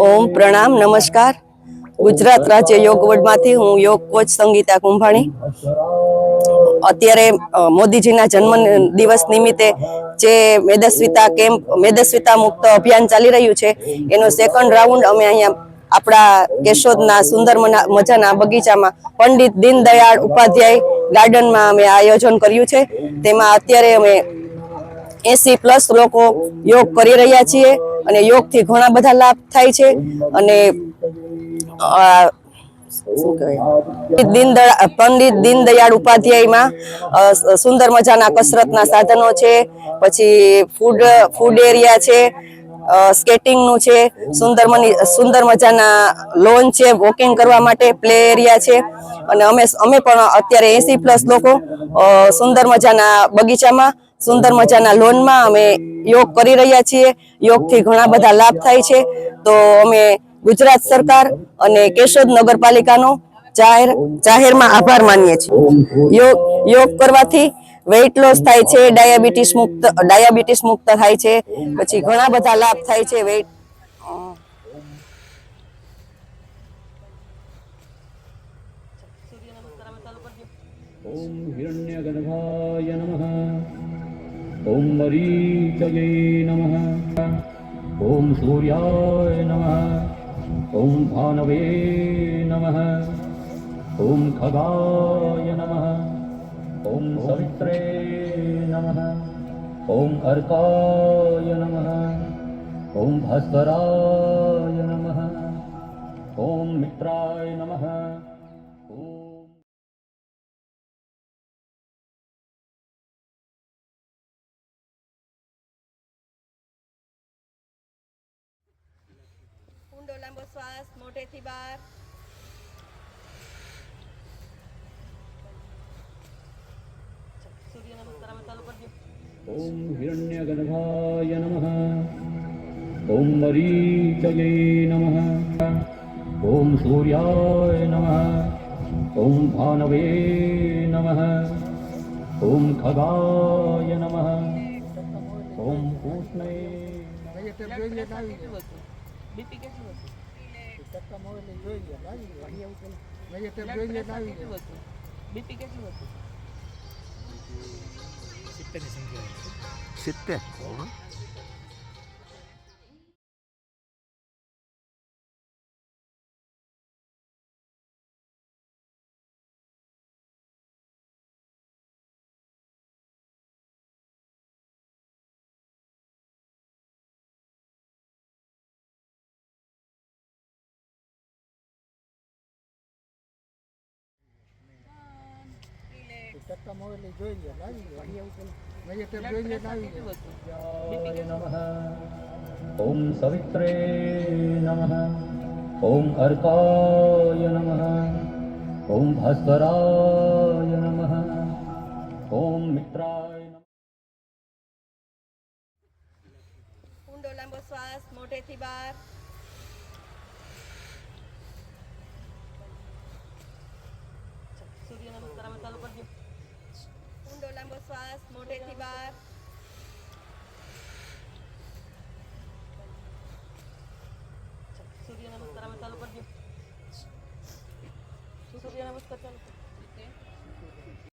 ઓમ પ્રણામ નમસ્કાર. ગુજરાત રાજ્ય યોગ બોર્ડમાંથી હું યોગ કોચ સંગીતા કુંભાણી. અત્યારે મોદીજીના જન્મ દિવસ નિમિત્તે જે મેદસ્વિતા કેમ્પ મેદસ્વિતા મુક્ત અભિયાન ચાલી રહ્યું છે એનો સેકન્ડ રાઉન્ડ અમે અહીંયા આપણા કેશોદના સુંદર મના- મજાના બગીચામાં પંડિત દીનદયાળ ઉપાધ્યાય ગાર્ડનમાં અમે આયોજન કર્યું છે. તેમાં અત્યારે અમે એસી પ્લસ લોકો યોગ કરી રહ્યા છીએ અને યોગથી ઘણા બધા લાભ થાય છે અને શું પંડિત દીનદયાળ ઉપાધ્યાયમાં સુંદર મજાના કસરતના સાધનો છે, પછી ફૂડ ફૂડ એરિયા છે સ્કેટિંગનું છે, સુંદર સુંદર મજાના લોન છે, વોકિંગ કરવા માટે પ્લે એરિયા છે, અને અમે અમે પણ અત્યારે એસી પ્લસ લોકો સુંદર મજાના બગીચામાં સુંદર મજાના લોનમાં અમે યોગ કરી રહ્યા છીએ. યોગથી ઘણા બધા લાભ થાય છે. તો અમે ગુજરાત સરકાર અને કેશોદ નગરપાલિકાનો જાહેર, જાહેરમાં આભાર માનીએ છીએ. યોગ યોગ કરવાથી વેઇટ લોસ થાય છે ડાયાબિટીસ મુક્ત ડાયાબિટીસ મુક્ત થાય છે. પછી ઘણા બધા લાભ થાય છે વેઇટ ઓમ હિરણ્યગર્ભાય નમઃ. ઓમ મરીચયે નમઃ ઓમ સૂર્યાય નમઃ ઓમ ભાનવે નમઃ ઓમ ખગાય નમઃ ઓમ સવિત્રે નમઃ ઓમ અર્કાય નમઃ ઓમ ભાસ્કરાય નમઃ ઓમ મિત્રાય નમઃ ઊંડો લાંબો શ્વાસ મોઢેથી બહાર ઓમ હિરણ્ય ગર્ભાય નમઃ ઓમ મરીચયે નમઃ ઓમ સૂર્યાય નમઃ ઓમ ભાનવે નમઃ ઓમ ખગાય નમઃ ઓમ કૃષ્ણે બીપી કેટલું હતું? બીપી કેટલું હતું? સિત્તેરની સંખ્યા. સિત્તેર? સસ્તા મળે એટલે જોઈ લે લાવી લે. ટેપ જોઈ લે લાવી લે. ઓમ સવિત્રે નમઃ. ઓમ અર્કાય નમઃ. ઓમ ભાસ્કરાય નમઃ. ઓમ મિત્રાય ઊંડો લાંબો શ્વાસ મોઢેથી બહાર સૂર્ય નમસ્કાર ચાલુ કરી મોઢેથી બહાર સૂર્ય નમસ્કાર અમે ચાલુ કરજો સૂર્ય નમસ્કાર ચાલુ કરજો